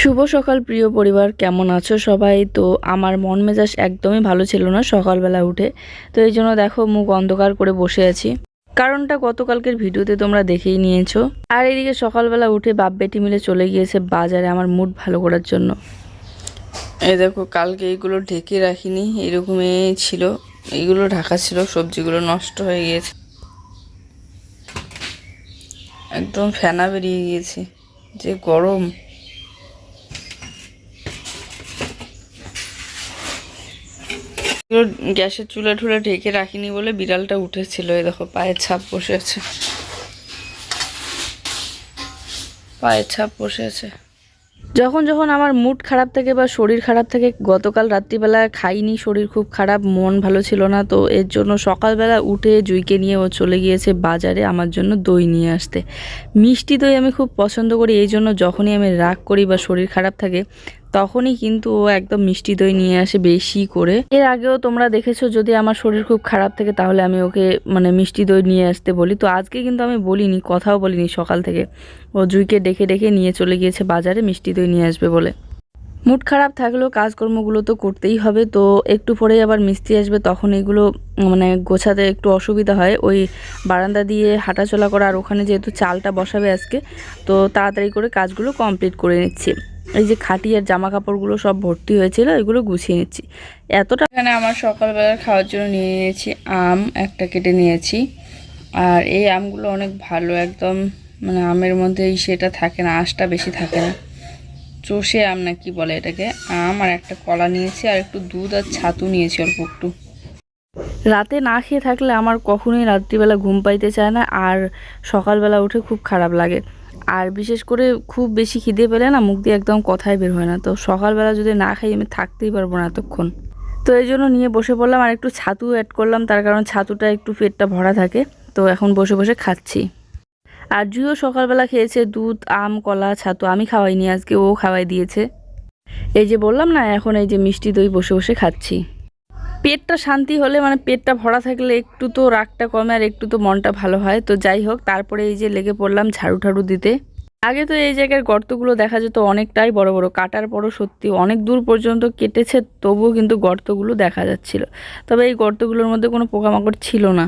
শুভ সকাল, প্রিয় পরিবার। কেমন আছো সবাই? তো আমার মন মেজাজ একদমই ভালো ছিল না সকালবেলা উঠে। তো এই জন্য দেখো, মুখ অন্ধকার করে বসে আছি। কারণটা গতকালকের ভিডিওতে তোমরা দেখেই নিয়েছো। আর এদিকে সকালবেলা উঠে বাপ বেটি মিলে চলে গিয়েছে বাজারে আমার মুড ভালো করার জন্য। এই দেখো, কালকে এইগুলো ঢেকে রাখিনি, এরকমই ছিল। এইগুলো ঢাকা ছিল, সবজিগুলো নষ্ট হয়ে গিয়েছে। একদম ফেনা বেরিয়ে গিয়েছে। যে গরম। গ্যাসের চুলা টুলা ঢেকে রাখিনি বলে বিড়ালটা উঠেছিল, এই দেখো, পায়ের ছাপ বসে আছে পায়ের ছাপ বসে আছে যখন যখন আমার মুড খারাপ থাকে বা শরীর খারাপ থাকে, গতকাল রাত্রিবেলা খাইনি, শরীর খুব খারাপ, মন ভালো ছিল না, তো এর জন্য সকালবেলা উঠে জুইকে নিয়ে ও চলে গিয়েছে বাজারে আমার জন্য দই নিয়ে আসতে। মিষ্টি দই আমি খুব পছন্দ করি, এই জন্য যখনই আমি রাগ করি বা শরীর খারাপ থাকে তখনই কিন্তু ও একদম মিষ্টি দই নিয়ে আসে বেশি করে। এর আগেও তোমরা দেখেছ যদি আমার শরীর খুব খারাপ থাকে তাহলে আমি ওকে মানে মিষ্টি দই নিয়ে আসতে বলি। তো আজকে কিন্তু আমি বলিনি, কথাও বলিনি সকাল থেকে। ও জুইকে ডেকে ডেকে নিয়ে চলে গিয়েছে বাজারে মিষ্টি দই নিয়ে আসবে বলে। মুড খারাপ থাকলেও কাজকর্মগুলো তো করতেই হবে। তো একটু পরেই আবার মিস্ত্রি আসবে, তখন এগুলো মানে গোছাতে একটু অসুবিধা হয়। ওই বারান্দা দিয়ে হাঁটাচলা করা আর ওখানে যেহেতু চালটা বসাবে আজকে, তো তাড়াতাড়ি করে কাজগুলো কমপ্লিট করে নিচ্ছি। এই যে খাটি আর জামা কাপড়গুলো সব ভর্তি হয়েছিল এগুলো গুছিয়ে নিচ্ছি। এতটা এখানে আমার সকালবেলা খাওয়ার জন্য নিয়ে নিয়েছি আম একটা কেটে নিয়েছি। আর এই আমগুলো অনেক ভালো একদম মানে আমের মধ্যে সেটা থাকে না আঁশটা বেশি থাকে না। চষে আম না কি বলে এটাকে? আম আর একটা কলা নিয়েছি আর একটু দুধ আর ছাতু নিয়েছি অল্প একটু। রাতে না খেয়ে থাকলে আমার কখনোই রাত্রিবেলা ঘুম পাইতে চায় না আর সকালবেলা উঠে খুব খারাপ লাগে। আর বিশেষ করে খুব বেশি খিদে পেলে না মুখ দিয়ে একদম কথাই বের হয় না। তো সকালবেলা যদি না খাই আমি থাকতেই পারব না এতক্ষণ। তো এই জন্য নিয়ে বসে পড়লাম আর একটু ছাতু অ্যাড করলাম, তার কারণ ছাতুটা একটু পেটটা ভরা থাকে। তো এখন বসে বসে খাচ্ছি। আর জুইও সকালবেলা খেয়েছে দুধ, আম, কলা, ছাতু, আমি খাওয়াইনি, আজকে ও খাওয়াই দিয়েছে। এই যে বললাম না, এখন এই যে মিষ্টি দই বসে বসে খাচ্ছি। পেটটা শান্তি হলে মানে পেটটা ভরা থাকলে একটু তো রাগটা কমে আর একটু তো মনটা ভালো হয়। তো যাই হোক, তারপরে এই যে লেগে পড়লাম ঝাড়ু ঠাড়ু দিতে। আগে তো এই জায়গার গর্তগুলো দেখা যেত অনেকটাই বড় বড়, কাটার পরও সত্যি অনেক দূর পর্যন্ত কেটেছে, তবুও কিন্তু গর্তগুলো দেখা যাচ্ছিল। তবে এই গর্তগুলোর মধ্যে কোনো পোকামাকড় ছিল না।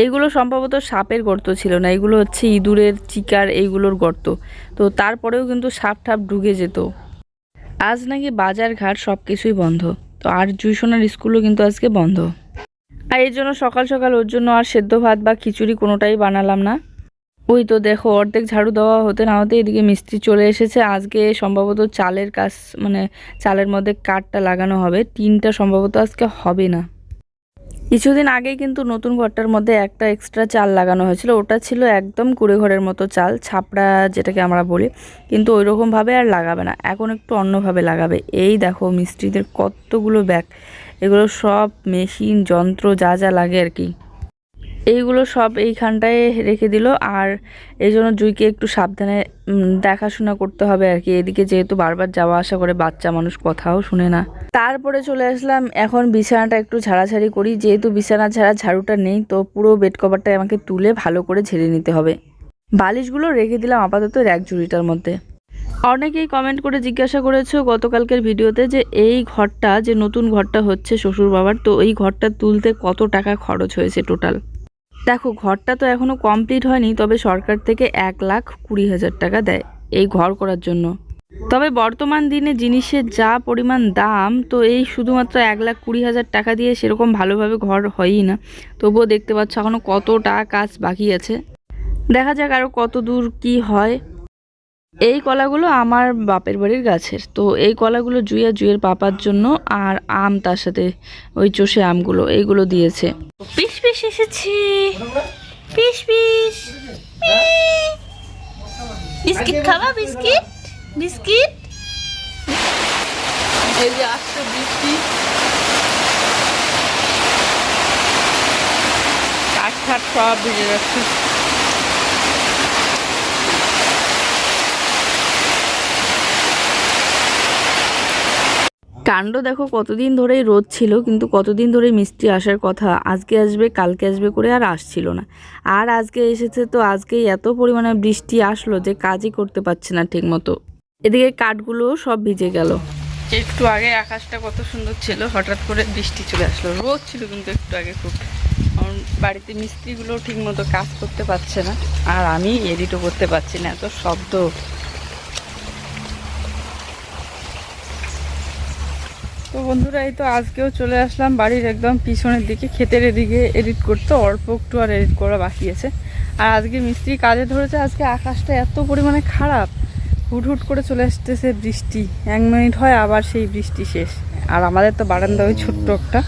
এইগুলো সম্ভবত সাপের গর্ত ছিল না এগুলো হচ্ছে ইঁদুরের চিকার এইগুলোর গর্ত। তো তারপরেও কিন্তু সাপ ঠাপ ঢুকে যেত। আজ নাকি বাজার ঘাট সব কিছুই বন্ধ। তো আর জুইসোনার স্কুলও কিন্তু আজকে বন্ধ। আর এর জন্য সকাল সকাল ওর জন্য আর সেদ্ধ ভাত বা খিচুড়ি কোনোটাই বানালাম না। ওই তো দেখো, অর্ধেক ঝাড়ু দেওয়া হতে না হতে এদিকে মিস্ত্রি চলে এসেছে। আজকে সম্ভবত চালের কাজ মানে চালের মধ্যে কাঠটা লাগানো হবে। টিনটা সম্ভবত আজকে হবে না। কিছুদিন আগেই কিন্তু নতুন ঘরটার মধ্যে একটা এক্সট্রা চাল লাগানো হয়েছিল। ওটা ছিল একদম কুড়ে ঘরের মতো চাল, ছাপড়া যেটাকে আমরা বলি। কিন্তু ওই রকমভাবে আর লাগাবে না। এখন একটু অন্যভাবে লাগাবে। এই দেখো মিস্ত্রিদের কতগুলো ব্যাগ। এগুলো সব মেশিন যন্ত্র, যা যা লাগে আর কি। এইগুলো সব এইখানটায় রেখে দিল। আর এই জন্য জুইকে একটু সাবধানে দেখাশোনা করতে হবে আর কি। এদিকে যেহেতু বারবার যাওয়া আসা করে, বাচ্চা মানুষ কথাও শুনে না। তারপরে চলে আসলাম। এখন বিছানাটা একটু ঝাড়াঝাড়ি করি। যেহেতু বিছানা ছাড়া ঝাড়ুটা নেই, তো পুরো বেড কভারটা আমাকে তুলে ভালো করে ঝেড়ে নিতে হবে। বালিশগুলো রেখে দিলাম আপাতত র্যাক ঝুড়িটার মধ্যে। অনেকেই কমেন্ট করে জিজ্ঞাসা করেছ গতকালকের ভিডিওতে যে এই ঘরটা, যে নতুন ঘরটা হচ্ছে শ্বশুর বাবার তো এই ঘরটা তুলতে কত টাকা খরচ হয়েছে টোটাল দেখো, ঘরটা তো এখনও কমপ্লিট হয়নি, তবে সরকার থেকে এক লাখ কুড়ি হাজার টাকা দেয় এই ঘর করার জন্য। তবে বর্তমান দিনে জিনিসের যা পরিমাণ দাম, তো এই শুধুমাত্র এক লাখ কুড়ি হাজার টাকা দিয়ে সেরকম ভালোভাবে ঘর হয়ই না। তবুও দেখতে পাচ্ছ এখনও কতটা কাজ বাকি আছে। দেখা যাক আরও কত দূর কি হয়। এই কলাগুলো আমার বাপের বাড়ির গাছের। তো এই কলাগুলো জুইয়া জুইয়ের পাপার জন্য আর আম তার সাথে ওই চষে আমগুলো এইগুলো দিয়েছে। পিস পিস এসেছি। Piece piece. বিস্কিট খাবা বিস্কিট? বিস্কিট? এই যে আসছে বৃষ্টি কাঠ ঠাট সব ভিজে যাচ্ছে। কাণ্ড দেখো কতদিন ধরেই রোদ ছিল, কিন্তু কতদিন ধরে মিস্ত্রি আসার কথা। আজকে আসবে, কালকে আসবে করে আর আসছিল না। আর আজকে এসেছে তো আজকেই এত পরিমাণে বৃষ্টি আসলো যে কাজই করতে পারছে না ঠিক মতো এদিকে কাঠগুলো সব ভিজে গেল। একটু আগে আকাশটা কত সুন্দর ছিল, হঠাৎ করে বৃষ্টি চলে আসলো। রোদ ছিল কিন্তু একটু আগে খুব। কারণ বাড়িতে মিস্ত্রিগুলো ঠিক মতো কাজ করতে পারছে না, আর আমি এডিটও করতে পারছি না, এত শব্দ। তো বন্ধুরা, এই তো আজকেও চলে আসলাম বাড়ির একদম পিছনের দিকে, ক্ষেতের এদিকে এডিট করতে। অল্প একটু আর এডিট করা বাকি আছে। আর আজকে মিস্ত্রি কাজে ধরেছে, আজকে আকাশটা এত পরিমাণে খারাপ। হুট হুট করে চলে আসতেছে বৃষ্টি। এক মিনিট হয়, আবার সেই বৃষ্টি শেষ। আর আমাদের তো বারান্দা ওই ছোট্ট একটা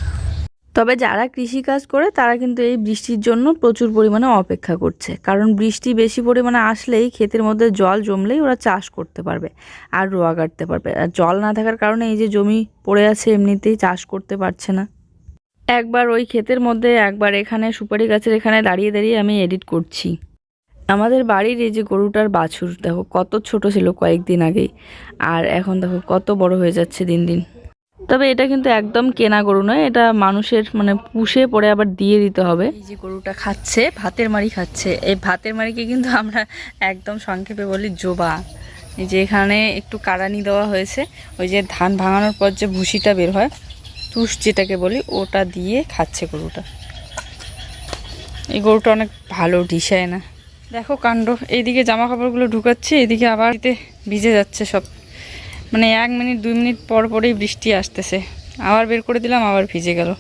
তবে যারা কৃষি কাজ করে, তারা কিন্তু এই বৃষ্টির জন্য প্রচুর পরিমাণে অপেক্ষা করছে। কারণ বৃষ্টি বেশি পরিমাণে আসলেই ক্ষেতের মধ্যে জল জমলেই ওরা চাষ করতে পারবে আর রোয়া কাটতে পারবে। আর জল না থাকার কারণে এই যে জমি পড়ে আছে, এমনিতেই চাষ করতে পারছে না। একবার ওই ক্ষেতের মধ্যে, একবার এখানে সুপারি গাছের এখানে দাঁড়িয়ে দাঁড়িয়ে আমি এডিট করছি। আমাদের বাড়ির এই যে গরুটার বাছুর, দেখো কত ছোট ছিল কয়েকদিন আগেই। আর এখন দেখো কত বড় হয়ে যাচ্ছে দিন দিন। তবে এটা কিন্তু একদম কেনা গরু নয়, এটা মানুষের মানে পুষে পরে আবার দিয়ে দিতে হবে। এই যে গরুটা খাচ্ছে, ভাতের মারি খাচ্ছে, এই ভাতের মারিকে কিন্তু আমরা একদম সংক্ষেপে বলি জোবা। এই যে এখানে একটু কারানি দেওয়া হয়েছে, ওই যে ধান ভাঙানোর পর যে ভুসিটা বের হয়, তুষ যেটাকে বলি, ওটা দিয়ে খাচ্ছে গরুটা। এই গরুটা অনেক ভালো ডিসায় না? দেখো কাণ্ড, এইদিকে জামা কাপড়গুলো ঢুকাচ্ছি এদিকে আবার ভিজে যাচ্ছে সব। মানে এক মিনিট, দুই মিনিট পর পরেই বৃষ্টি আসতেছে। আবার বের করে দিলাম, আবার ভিজে গেল।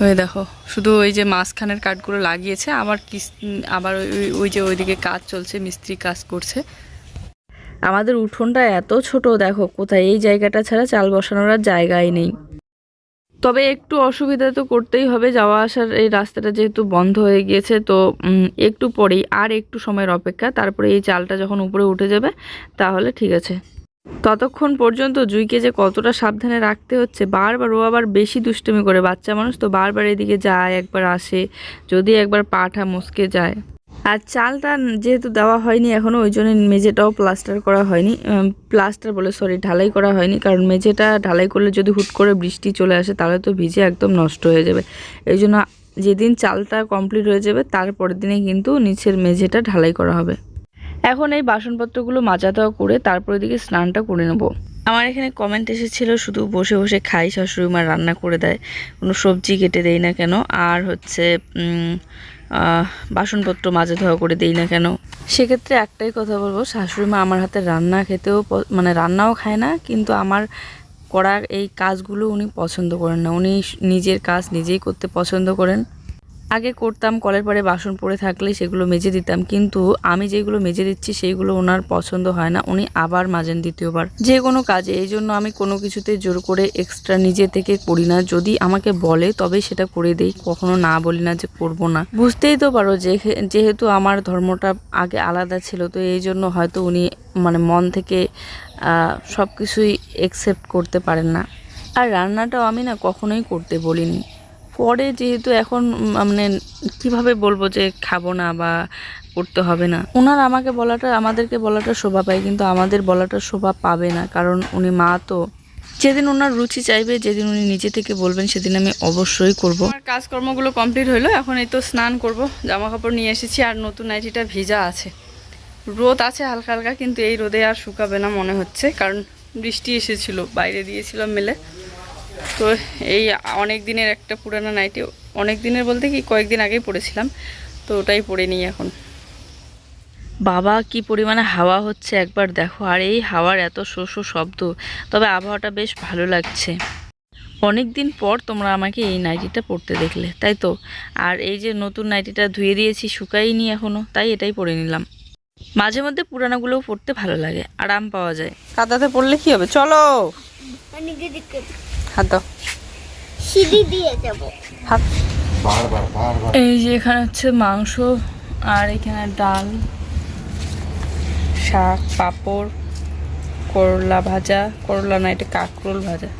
ওই দেখো, শুধু ওই যে মাঝখানের কাঠগুলো লাগিয়েছে, আবার কিস আবার ওই- যে ওইদিকে কাজ চলছে, মিস্ত্রি কাজ করছে। আমাদের উঠোনটা এত ছোট, দেখো, কোথায়? এই জায়গাটা ছাড়া চাল বসানোর আর জায়গাই নেই। তবে একটু অসুবিধা তো করতেই হবে, যাওয়া আসার এই রাস্তাটা যেহেতু বন্ধ হয়ে গিয়েছে, তো একটু পরেই আর একটু সময়ের অপেক্ষা, তারপরে এই চালটা যখন উপরে উঠে যাবে, তাহলে ঠিক আছে। ততক্ষণ পর্যন্ত জুইকে যে কতটা সাবধানে রাখতে হচ্ছে, বারবার ও আবার বেশি দুষ্টুমি করে, বাচ্চা মানুষ তো বারবার এদিকে যায়, একবার আসে, যদি একবার পাঠা মুসকে যায়। আর চালটা যেহেতু দেওয়া হয়নি এখনও ওই জন্য মেঝেটাও প্লাস্টার করা হয়নি। প্লাস্টার বলে সরি ঢালাই করা হয়নি, কারণ মেঝেটা ঢালাই করলে যদি হুট করে বৃষ্টি চলে আসে, তাহলে তো ভিজে একদম নষ্ট হয়ে যাবে। এই জন্য যেদিন চালটা কমপ্লিট হয়ে যাবে তারপরের দিনে কিন্তু নিচের মেঝেটা ঢালাই করা হবে। এখন এই বাসনপত্রগুলো মাজা দেওয়া করে তারপর দিকে স্নানটা করে নেব। আমার এখানে কমেন্ট এসেছিল, শুধু বসে বসে খাই, শাশুড়ি মা রান্না করে দেয়। কোনো সবজি কেটে দেই না কেন, আর হচ্ছে বাসনপত্র মাজা ধোয়া করে দেই না কেন। সেক্ষেত্রে একটাই কথা বলব, শাশুড়ি মা আমার হাতে রান্না খেতেও মানে রান্নাও খায় না, কিন্তু আমার করা এই কাজগুলো উনি পছন্দ করেন না। উনি নিজের কাজ নিজেই করতে পছন্দ করেন। আগে করতাম, কলের পরে বাসন পড়ে থাকলে সেগুলো মেজে দিতাম। কিন্তু আমি যেগুলো মেজে দিচ্ছি সেইগুলো ওনার পছন্দ হয় না, উনি আবার মাজেন দ্বিতীয়বার। যে কোনো কাজে, এই জন্য আমি কোনো কিছুতে জোর করে এক্সট্রা নিজে থেকে করি না। যদি আমাকে বলে তবে সেটা করে দেই। কখনো না বলি না যে করব না। বুঝতেই তো পারো যেহেতু আমার ধর্মটা আগে আলাদা ছিল, তো এই জন্য হয়তো উনি মানে মন থেকে সব কিছুই একসেপ্ট করতে পারেন না। আর রান্নাটাও আমি না কখনোই করতে বলিনি। পরে যেহেতু এখন মানে কীভাবে বলব যে খাব না বা করতে হবে না ওনার আমাকে বলাটা, আমাদেরকে বলাটা শোভা পায়, কিন্তু আমাদের বলাটা শোভা পাবে না, কারণ উনি মা তো। যেদিন ওনার রুচি চাইবে, যেদিন উনি নিজে থেকে বলবেন, সেদিন আমি অবশ্যই করব। কাজকর্মগুলো কমপ্লিট হলো এখন এই তো স্নান করব জামা কাপড় নিয়ে এসেছি, আর নতুন নাইটিটা ভিজা আছে। রোদ আছে হালকা হালকা, কিন্তু এই রোদে আর শুকাবে না মনে হচ্ছে, কারণ বৃষ্টি এসেছিল, বাইরে দিয়েছিলাম মেলে। তো এই অনেক দিনের একটা পুরানো নাইটি অনেক দিনের বলতে কি কয়েকদিন আগেই পড়েছিলাম তো ওটাই পরে নিই এখন। বাবা কি পরিমাণে হাওয়া হচ্ছে একবার দেখো আর এই হাওয়ার এত শো শো শব্দ তবে আবহাওয়াটা বেশ ভালো লাগছে। অনেক দিন পর তোমরা আমাকে এই নাইটিটা পরতে দেখলে তাই তো? আর এই যে নতুন নাইটিটা ধুয়ে দিয়েছি শুকাইনি এখনও তাই এটাই পরে নিলাম। মাঝে মধ্যে পুরানাগুলোও পরতে ভালো লাগে আরাম পাওয়া যায়। কাদাতে পড়লে কি হবে? চলো! দিকে হাত দাও সিঁড়ি দিয়ে যাব। হাত বারবার বারবার। এই যে এখানে হচ্ছে মাংস আর এখানে ডাল শাক পাঁপড় করলা ভাজা করলা না এটা কাঁকরোল ভাজা।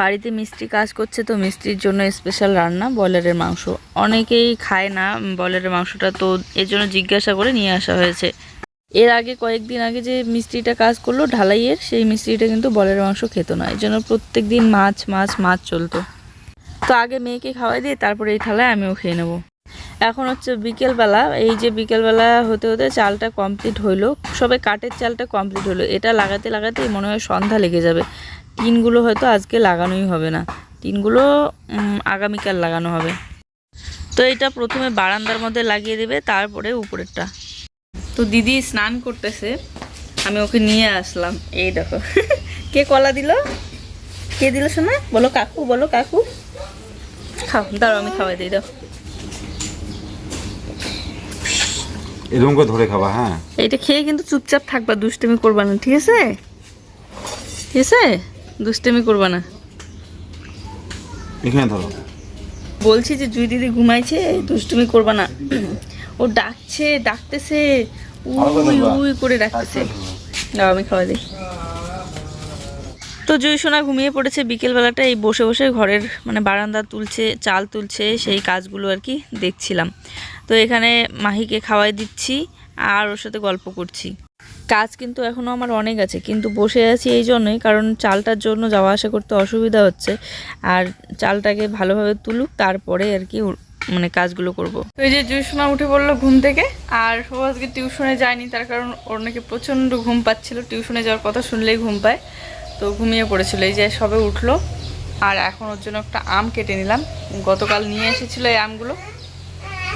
বাড়িতে মিস্ত্রি কাজ করছে তো মিস্ত্রির জন্য স্পেশাল রান্না, ব্রয়লারের মাংস। অনেকেই খায় না ব্রয়লারের মাংসটা তো এর জন্য জিজ্ঞাসা করে নিয়ে আসা হয়েছে। এর আগে কয়েকদিন আগে যে মিস্ত্রিটা কাজ করল ঢালাইয়ের, সেই মিস্ত্রিটা কিন্তু বলের মাংস খেত না। এই জন্য প্রত্যেক দিন মাছ মাছ মাছ চলতো। তো আগে মেয়েকে খাওয়াই দিয়ে তারপরে এই থালায় আমিও খেয়ে নেব। এখন হচ্ছে বিকেলবেলা, এই যে বিকেলবেলা হতে হতে চালটা কমপ্লিট হইল। সবে কাঠের চালটা কমপ্লিট হলো এটা লাগাতে, লাগাতেই মনে হয় সন্ধ্যা লেগে যাবে। টিনগুলো হয়তো আজকে লাগানোই হবে না। টিনগুলো আগামীকাল লাগানো হবে। তো এটা প্রথমে বারান্দার মধ্যে লাগিয়ে দেবে তারপরে উপরেরটা। তো দিদি স্নান করতেছে। আমি ওকে নিয়ে আসলাম। এই দেখো। কে কলা দিল? কে দিল শোনা? বলো কাকু বলো কাকু। খাও দাঁড়াও আমি খাওয়াই দিই দাও। এরকম করে ধরে খাবা হ্যাঁ। এইটা খেয়ে কিন্তু চুপচাপ থাকবা দুষ্টুমি করবা না ঠিক আছে? ঠিক আছে? দুষ্টুমি করবা না। এখানে ধরো। বলছি যে জুই দিদি ঘুমাইছে দুষ্টুমি করবা না। ও ডাকছে ডাকতেছে উই উই করে ডাকতেছে। দাও আমি খাওয়া দিই। তো জুই সোনা ঘুমিয়ে পড়েছে বিকেলবেলাটা এই বসে বসে ঘরের মানে বারান্দা তুলছে চাল তুলছে সেই কাজগুলো আর কি দেখছিলাম। তো এখানে মাহিকে খাওয়াই দিচ্ছি আর ওর সাথে গল্প করছি। কাজ কিন্তু এখনও আমার অনেক আছে কিন্তু বসে আছি এই জন্যই কারণ চালটার জন্য যাওয়া আসা করতে অসুবিধা হচ্ছে। আর চালটাকে ভালোভাবে তুলুক তারপরে আর কি মানে কাজগুলো করব। তো এই যে জুসমা উঠে পড়ল ঘুম থেকে আর ও আজকে টিউশনে যায়নি তার কারণ ওর নাকি প্রচণ্ড ঘুম পাচ্ছিল। টিউশনে যাওয়ার কথা শুনলেই ঘুম পায় তো ঘুমিয়ে পড়েছিল। এই যে সবে উঠল আর এখন ওর জন্য একটা আম কেটে নিলাম। গতকাল নিয়ে এসেছিল এই আমগুলো।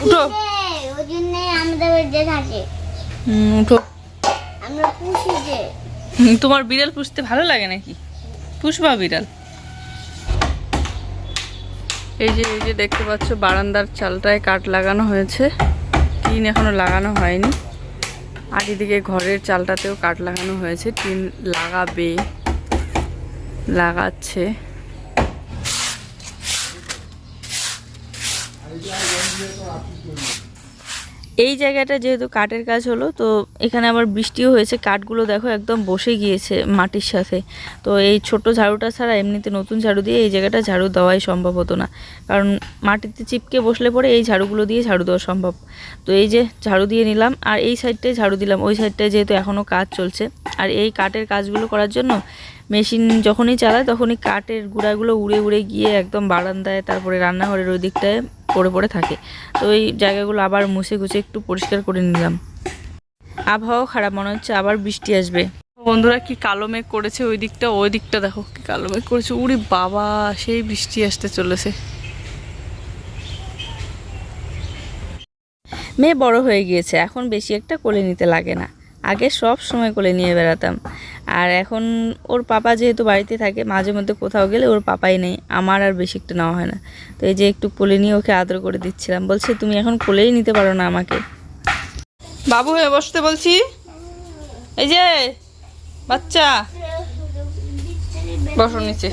উঠো ওই উঠো। তোমার বিড়াল পুষতে ভালো লাগে নাকি? পুষবা বিড়াল। এই যে এই যে দেখতে পাচ্ছ, বারান্দার চালটায় কাঠ লাগানো হয়েছে। টিন এখনও লাগানো হয়নি। আর এদিকে ঘরের চালটাতেও কাঠ লাগানো হয়েছে। টিন লাগাবে, লাগাচ্ছে। এই জায়গাটা যেহেতু কাঠের কাজ হলো, তো এখানে আবার বৃষ্টিও হয়েছে। কাঠগুলো দেখো একদম বসে গিয়েছে মাটির সাথে। তো এই ছোট ঝাড়ুটা ছাড়া এমনিতে নতুন ঝাড়ু দিয়ে এই জায়গাটা ঝাড়ু দেওয়াই সম্ভব হতো না। কারণ মাটিতে চিপকে বসলে পরে এই ঝাড়ুগুলো দিয়ে ঝাড়ু দেওয়া সম্ভব। তো এই যে ঝাড়ু দিয়ে নিলাম, আর এই সাইডটায় ঝাড়ু দিলাম। ওই সাইডটায় যেহেতু এখনও কাজ চলছে। আর এই কাঠের কাজগুলো করার জন্য মেশিন যখনই চালায় তখনই কাঠের গুঁড়াগুলো উড়ে উড়ে গিয়ে একদম বারান্দায়, তারপরে রান্নাঘরের ওই দিকটায় পড়ে পড়ে থাকে। তো ওই জায়গাগুলো আবার মুছে গুছে একটু পরিষ্কার করে নিলাম। আবহাওয়া খারাপ, মনে হচ্ছে আবার বৃষ্টি আসবে। বন্ধুরা কি কালো মেঘ করেছে ওই দিকটা ওই দিকটা দেখো কি কালো মেঘ করেছে। উড়ি বাবা, সেই বৃষ্টি আসতে চলেছে। মেয়ে বড় হয়ে গিয়েছে, এখন বেশি একটা কোলে নিতে লাগে না। আগে সব সময় কোলে নিয়ে বেড়াতাম। আর এখন ওর পাপা যেহেতু বাড়িতে থাকে মাঝে মধ্যে কোথাও গেলে ওর পাপাই নেই আমার আর বেশি একটা নেওয়া হয় না। তো এই যে একটু কোলে নিয়ে ওকে আদর করে দিচ্ছিলাম বলছে তুমি এখন কোলেই নিতে পারো না আমাকে। বাবু হয়ে বসতে বলছি। এই যে বাচ্চা। বসো নিচে।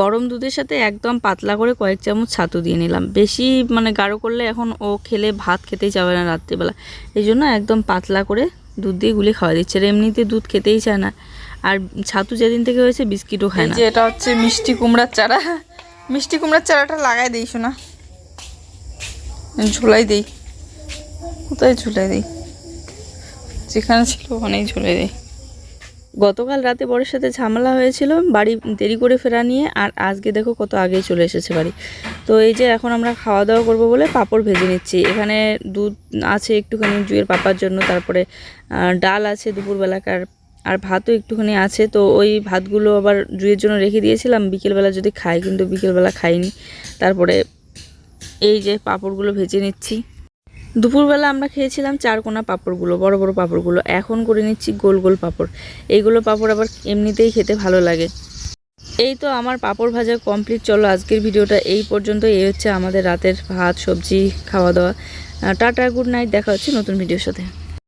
গরম দুধের সাথে একদম পাতলা করে কয়েক চামচ ছাতু দিয়ে নিলাম। বেশি মানে গাঢ় করলে এখন ও খেলে ভাত খেতেই যাবে না রাত্রিবেলা। এই জন্য একদম পাতলা করে দুধ দিয়ে গুলে খাওয়া দিচ্ছে। আর এমনিতে দুধ খেতেই চায় না। আর ছাতু যেদিন থেকে হয়েছে বিস্কিটও খায় না। যে এটা হচ্ছে মিষ্টি কুমড়ার চারা। মিষ্টি কুমড়ার চারাটা লাগাই দিই শোনা। ঝুলাই দিই। কোথায় ঝুলাই দিই? যেখানে ছিল ওখানেই ঝুলাই দিই। গতকাল রাতে বরের সাথে ঝামেলা হয়েছিল, বাড়ি দেরি করে ফেরা নিয়ে, আর আজকে দেখো কত আগেই চলে এসেছে বাড়ি। তো এই যে এখন আমরা খাওয়া দাওয়া করব বলে পাঁপড় ভেজে নিচ্ছি। এখানে দুধ আছে একটুখানি জুয়ের পাপার জন্য, তারপরে ডাল আছে দুপুরবেলাকার, আর ভাতও একটুখানি আছে। তো ওই ভাতগুলো আবার জুয়ের জন্য রেখে দিয়েছিলাম, বিকেলবেলা যদি খাই, কিন্তু বিকেলবেলা খাইনি। তারপরে এই যে পাঁপড়গুলো ভেজে নিচ্ছি। দুপুরবেলা আমরা খেয়েছিলাম চারকোনা পাঁপড়গুলো, বড় বড় পাঁপড়গুলো। এখন করে নিচ্ছি গোল গোল পাঁপড়। এইগুলো পাঁপড় আবার এমনিতেই খেতে ভালো লাগে। এই তো আমার পাঁপড় ভাজা কমপ্লিট চলো আজকের ভিডিওটা এই পর্যন্ত এই হচ্ছে আমাদের রাতের ভাত, সবজি, খাওয়া দাওয়া। টাটা গুড নাইট দেখা হচ্ছে নতুন ভিডিওর সাথে।